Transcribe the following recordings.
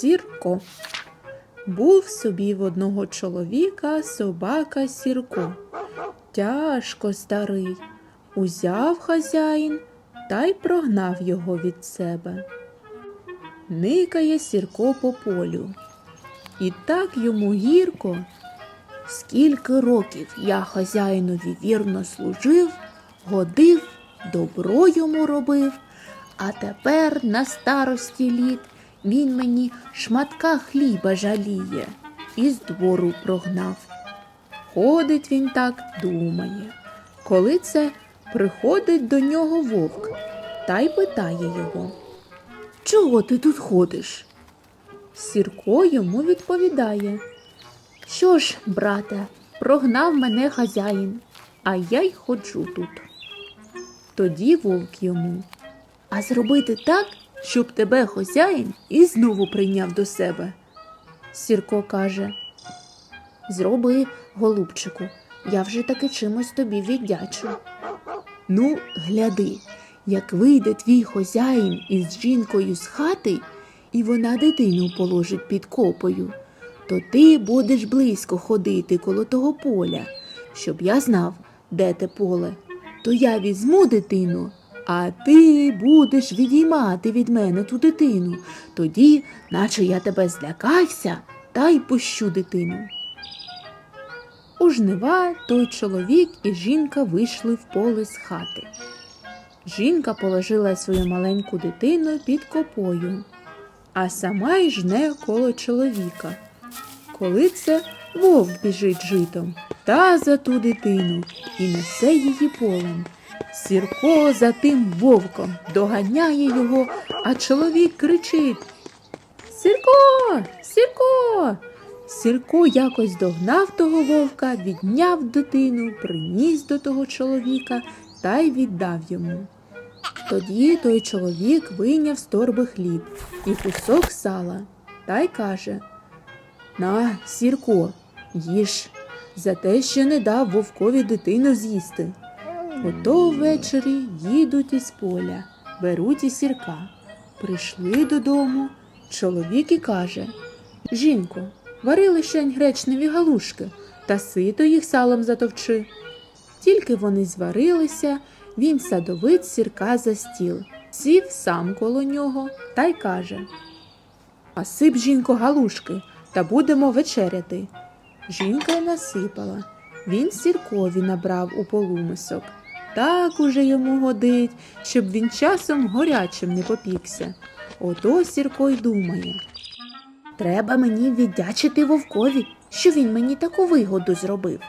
Сірко. Був собі в одного чоловіка собака Сірко. Тяжко старий. Узяв хазяїн та й прогнав його від себе. Никає Сірко по полю. І так йому гірко. Скільки років я хазяїнові вірно служив, годив, добро йому робив, а тепер на старості літ він мені шматка хліба жаліє і з двору прогнав. Ходить він так, думає. Коли це приходить до нього вовк та й питає його Чого ти тут ходиш? Сірко йому відповідає Що ж, брате, прогнав мене хазяїн, а я й ходжу тут. Тоді вовк йому. А зробити так, щоб тебе хазяїн і знову прийняв до себе. Сірко каже Зроби, голубчику, я вже таки чимось тобі віддячу. Ну, гляди, як вийде твій хозяїн із жінкою з хати, і вона дитину положить під копою, то ти будеш близько ходити коло того поля, щоб я знав, де те поле. То я візьму дитину, а ти будеш відіймати від мене ту дитину, тоді, наче я тебе злякався, та й пущу дитину. У жнива той чоловік і жінка вийшли в поле з хати. Жінка положила свою маленьку дитину під копою, а сама й жне коло чоловіка. Коли це вовк біжить житом та за ту дитину і несе її полем. Сірко за тим вовком доганяє його, а чоловік кричить Сірко, Сірко. Сірко якось догнав того вовка, відняв дитину, приніс до того чоловіка та й віддав йому. Тоді той чоловік вийняв з торби хліб і кусок сала та й каже На, Сірко, їж за те, що не дав вовкові дитину з'їсти. Ото ввечері їдуть із поля, беруть і сірка. Прийшли додому. Чоловік і каже Жінко, вари лишень гречневі галушки та сито їх салом затовчи. Тільки вони зварилися, він садовить сірка за стіл, сів сам коло нього та й каже А сип, жінко, галушки, та будемо вечеряти. Жінка й насипала. Він сіркові набрав у полумисок. Так уже йому годить, щоб він часом горячим не попікся. Ото Сірко й думає. Треба мені віддячити вовкові, що він мені таку вигоду зробив.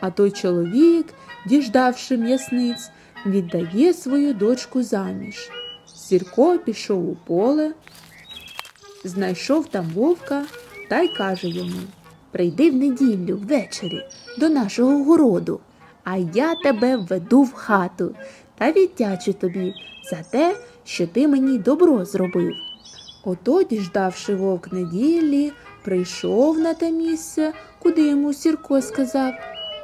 А той чоловік, діждавши м'ясниць, віддає свою дочку заміж. Сірко пішов у поле, знайшов там вовка та й каже йому Прийди в неділю ввечері до нашого городу, а я тебе введу в хату та віддячу тобі за те, що ти мені добро зробив. Ото, діждавши вовк неділі, прийшов на те місце, куди йому Сірко сказав,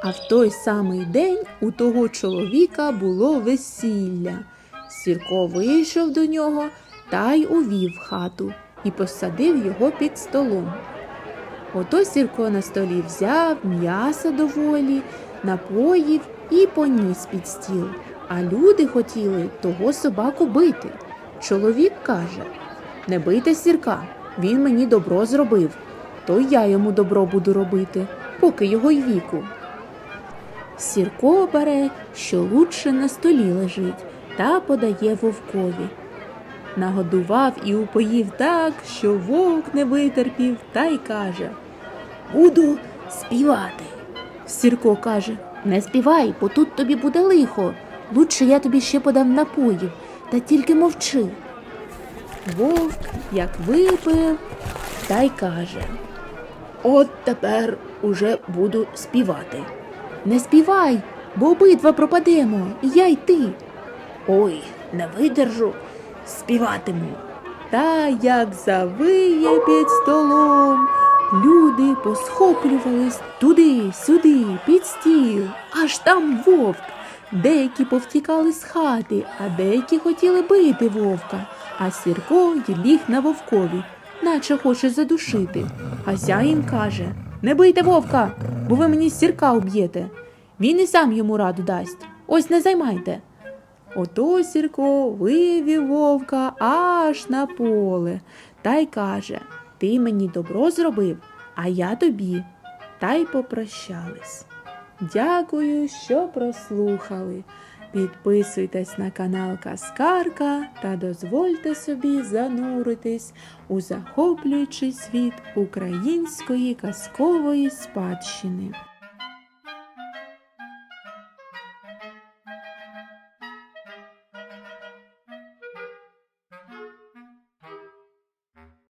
а в той самий день у того чоловіка було весілля. Сірко вийшов до нього та й увів хату і посадив його під столом. Ото Сірко на столі взяв м'яса доволі, напоїв і поніс під стіл. А люди хотіли того собаку бити. Чоловік каже Не бийте сірка, він мені добро зробив, то я йому добро буду робити, поки його й віку. Сірко бере, що лучше на столі лежить, та подає вовкові. Нагодував і упоїв так, що вовк не витерпів, та й каже Буду співати. Сірко каже Не співай, бо тут тобі буде лихо. Лучше я тобі ще подам напоїв, та тільки мовчи. Вовк, як випив, та й каже От тепер уже буду співати. Не співай, бо обидва пропадемо, і я й ти. Ой, не видержу, співатиму. Та як завиє під столом, люди посхоплювались туди, сюди, під стіл, аж там вовк. Деякі повтікали з хати, а деякі хотіли бити вовка, а Сірко ліг на вовкові, наче хоче задушити. Хазяїн каже: Не бийте вовка, бо ви мені сірка уб'єте. Він і сам йому раду дасть. Ось не займайте. Ото Сірко вивів вовка аж на поле та й каже: Ти мені добро зробив, а я тобі. Та й попрощались. Дякую, що прослухали. Підписуйтесь на канал Каскарка та дозвольте собі зануритись у захоплюючий світ української казкової спадщини.